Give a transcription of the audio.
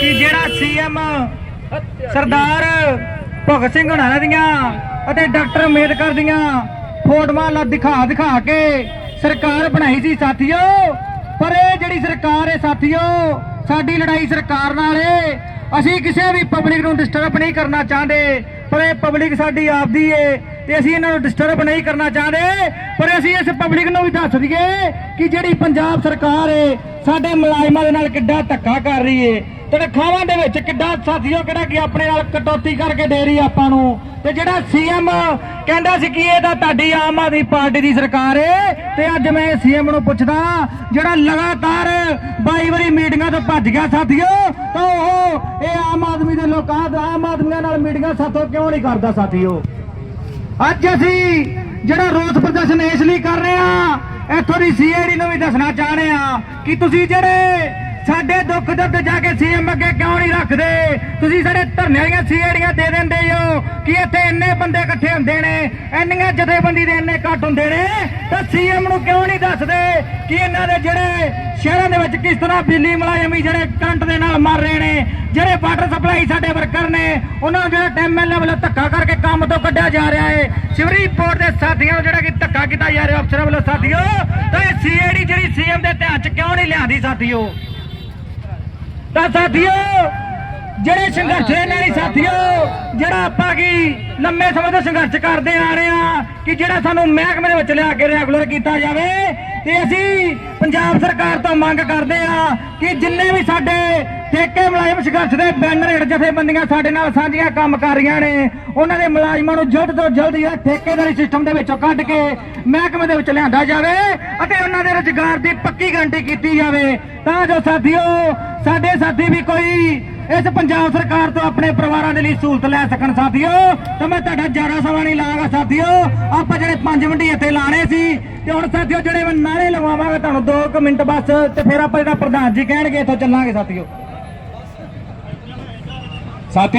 ਕਿ ਜਿਹੜਾ ਸੀਐਮ ਸਰਦਾਰ ਭਗਤ ਸਿੰਘ ਹੁਣਾਂ ਦੀਆਂ ਅਤੇ ਡਾਕਟਰ ਅੰਬੇਦਕਰ ਦੀਆਂ ਫੋਟੋਆਂ ਲਾ ਦਿਖਾ ਦਿਖਾ ਕੇ ਸਰਕਾਰ ਬਣਾਈ ਸੀ ਸਾਥੀਓ, ਪਰ ਇਹ ਜਿਹੜੀ ਸਰਕਾਰ ਹੈ ਸਾਥੀਓ, ਸਾਡੀ ਲੜਾਈ ਸਰਕਾਰ ਨਾਲ ਏ। ਅਸੀਂ ਕਿਸੇ ਵੀ ਪਬਲਿਕ ਨੂੰ ਡਿਸਟਰਬ ਨਹੀਂ ਕਰਨਾ ਚਾਹੁੰਦੇ, ਪਰ ਇਹ ਪਬਲਿਕ ਸਾਡੀ ਆਪਦੀ ਏ। ਤੇ ਅਸੀਂ ਇਹਨਾਂ ਨੂੰ ਡਿਸਟਰਬ ਨਹੀਂ ਕਰਨਾ ਚਾਹਦੇ, ਪਰ ਅਸੀਂ ਇਸ ਪਬਲਿਕ ਨੂੰ ਵੀ ਦੱਸ ਦਈਏ ਕਿ ਜਿਹੜੀ ਪੰਜਾਬ ਸਰਕਾਰ ਏ, ਸਾਡੇ ਮੁਲਾਜ਼ਮਾਂ ਦੇ ਨਾਲ ਕਿੱਡਾ ਧੱਕਾ ਕਰ ਰਹੀ ਏ। ਤਨਖਾਹਾਂ ਦੇ ਵਿੱਚ ਕਿੱਡਾ ਸਾਥੀਓ ਕਿਹੜਾ ਕਿ ਆਪਣੇ ਨਾਲ ਕਟੌਤੀ ਕਰਕੇ ਦੇ ਰਹੀ ਆਪਾਂ ਨੂੰ। ਤੇ ਜਿਹੜਾ ਸੀਐਮ ਕਹਿੰਦਾ ਸੀ ਕਿ ਇਹ ਤਾਂ ਤੁਹਾਡੀ ਆਮ ਆਦਮੀ ਪਾਰਟੀ ਦੀ ਸਰਕਾਰ ਏ, ਤੇ ਅੱਜ ਮੈਂ ਸੀਐਮ ਨੂੰ ਪੁੱਛਦਾ, ਜਿਹੜਾ ਲਗਾਤਾਰ 22 ਵਾਰੀ ਮੀਟਿੰਗਾਂ ਤੋਂ ਭੱਜ ਗਿਆ ਸਾਥੀਓ, ਤਾਂ ਉਹ ਇਹ ਆਮ ਆਦਮੀ ਦੇ ਲੋਕਾਂ, ਆਮ ਆਦਮੀਆਂ ਨਾਲ ਮੀਟਿੰਗਾਂ ਸਾਥੋਂ ਕਿਉਂ ਨਹੀਂ ਕਰਦਾ ਸਾਥੀਓ? ਅੱਜ ਅਸੀਂ ਜਿਹੜਾ ਰੋਸ ਪ੍ਰਦਰਸ਼ਨ ਇਸ ਲਈ ਕਰ ਰਹੇ ਆ ਇੱਥੋਂ ਦੀ ਸੀਆਈਡੀ ਨੂੰ ਵੀ ਦੱਸਣਾ ਚਾਹ ਰਹੇ ਆ ਕਿ ਤੁਸੀਂ ਜਿਹੜੇ ਸਾਡੇ ਦੁੱਖ ਦਰਦ ਜਾ ਕੇ ਸੀਐਮ ਅੱਗੇ ਕਿਉਂ ਨਹੀਂ ਰੱਖਦੇ? ਤੁਸੀਂ ਸਾਡੇ ਧਰਨੇ ਵਾਲੀਆਂ ਸੀਆਈਡੀਆਂ ਦੇ ਦਿੰਦੇ ਹੋ ਕਿ ਇੱਥੇ ਇੰਨੇ ਬੰਦੇ ਇਕੱਠੇ ਹੁੰਦੇ ਨੇ? ਇੰਨੀਆਂ ਜਥੇਬੰਦੀ ਦੇ ਇੰਨੇ ਇਕੱਠ ਹੁੰਦੇ ਨੇ? ਤਾਂ ਸੀਐਮ ਨੂੰ ਕਿਉਂ ਨਹੀਂ ਦੱਸਦੇ ਕਿ ਇਹਨਾਂ ਦੇ ਜਿਹੜੇ ਸ਼ਹਿਰਾਂ ਦੇ ਵਿੱਚ ਕਿਸ ਤਰ੍ਹਾਂ ਬਿਜਲੀ ਮੁਲਾਜ਼ਮ ਜਿਹੜੇ ਕਰੰਟ ਦੇ ਨਾਲ ਮਰ ਰਹੇ ਨੇ, ਜਿਹੜੇ ਵਾਟਰ ਸਪਲਾਈ ਸਾਡੇ ਵਰਕਰ ਨੇ, ਉਹਨਾਂ ਨੂੰ ਜਿਹੜਾ ਟਾਈਮ ਮਿਲਣ ਵੱਲੋਂ ਧੱਕਾ ਕਰਕੇ ਕੰਮ ਤੋਂ ਕੱਢਿਆ ਜਾ ਰਿਹਾ ਹੈ ਸਿਵਰੀ ਬੋਰਡ ਦੇ ਸਾਥੀਆਂ ਨੂੰ ਜਿਹੜਾ ਕਿ ਧੱਕਾ ਕੀਤਾ ਜਾ ਰਿਹਾ, ਅਫਸਰਾਂ ਵੱਲੋਂ ਸਾਥੀਓ, ਤਾਂ ਇਹ ਸੀਆਈਡੀ ਜਿਹੜੀ ਸੀਐਮ ਦੇ ਧਿਆਨ 'ਚ ਕਿਉਂ ਨਹੀਂ ਲਿਆਂਦੀ ਸਾਥੀਓ? ਤਾਂ ਸਾਥੀਓ, ਜਿਹੜੇ ਸੰਘਰਸ਼ ਨਾਲ ਹੀ ਸਾਥੀਓ, ਜਿਹੜਾ ਆਪਾਂ ਕੀ ਲੰਮੇ ਸਮੇਂ ਤੋਂ ਸੰਘਰਸ਼ ਕਰਦੇ ਆ ਰਹੇ ਆ, ਕਿ ਜਿਹੜਾ ਸਾਨੂੰ ਮਹਿਕਮੇ ਦੇ ਵਿੱਚ ਲਿਆ ਕੇ ਰੈਗੂਲਰ ਕੀਤਾ ਜਾਵੇ ਤੇ ਅਸੀਂ ਪੰਜਾਬ ਸਰਕਾਰ ਤੋਂ ਮੰਗ ਕਰਦੇ ਆ ਕਿ ਜਿੰਨੇ ਵੀ ਸਾਡੇ ਠੇਕੇ ਮੁਲਾਜ਼ਮ ਸੰਘਰਸ਼ ਦੇ ਬੈਨਰ ਹੇਠ ਜਥੇਬੰਦੀਆਂ ਸਾਡੇ ਨਾਲ ਸਾਂਝੀਆਂ ਕੰਮ ਕਰ ਰਹੀਆਂ ਨੇ, ਉਹਨਾਂ ਦੇ ਮੁਲਾਜ਼ਮਾਂ ਨੂੰ ਜਲਦ ਤੋਂ ਜਲਦ ਇਹ ਠੇਕੇਦਾਰੀ ਸਿਸਟਮ ਦੇ ਵਿੱਚੋਂ ਕੱਢ ਕੇ ਮਹਿਕਮੇ ਦੇ ਵਿੱਚ ਲਿਆਂਦਾ ਜਾਵੇ ਅਤੇ ਉਹਨਾਂ ਦੇ ਰੁਜ਼ਗਾਰ ਦੀ ਪੱਕੀ ਗਾਰੰਟੀ ਕੀਤੀ ਜਾਵੇ। ਤਾਂ ਜੋ ਸਾਥੀਓ, ਸਾਡੇ ਸਾਥੀ ਵੀ ਕੋਈ ਇਸ ਪੰਜਾਬ ਸਰਕਾਰ ਤੋਂ ਆਪਣੇ ਪਰਿਵਾਰਾਂ ਦੇ ਲਈ ਸਹੂਲਤ ਲੈ ਸਕਣ ਸਾਥੀਓ। ਤਾਂ ਮੈਂ ਤੁਹਾਡਾ ਜ਼ਿਆਦਾ ਸਮਾਂ ਨਹੀਂ ਲਾਗਾ ਸਾਥੀਓ। ਆਪਾਂ ਜਿਹੜੇ 5 ਮਿੰਟ ਹੀ ਇੱਥੇ ਲਾਣੇ ਸੀ, ਤੇ ਹੁਣ ਸਾਥੀਓ ਜਿਹੜੇ ਮੈਂ ਨਾਰੇ ਲਗਵਾਵਾਂਗਾ ਤੁਹਾਨੂੰ 2 ਮਿੰਟ ਬਸ, ਤੇ ਫਿਰ ਆਪਾਂ ਜਿਹੜਾ ਪ੍ਰਧਾਨ ਜੀ ਕਹਿਣਗੇ, ਇੱਥੋਂ ਚੱਲਾਂਗੇ ਸਾਥੀਓ। ਸਾਥੀ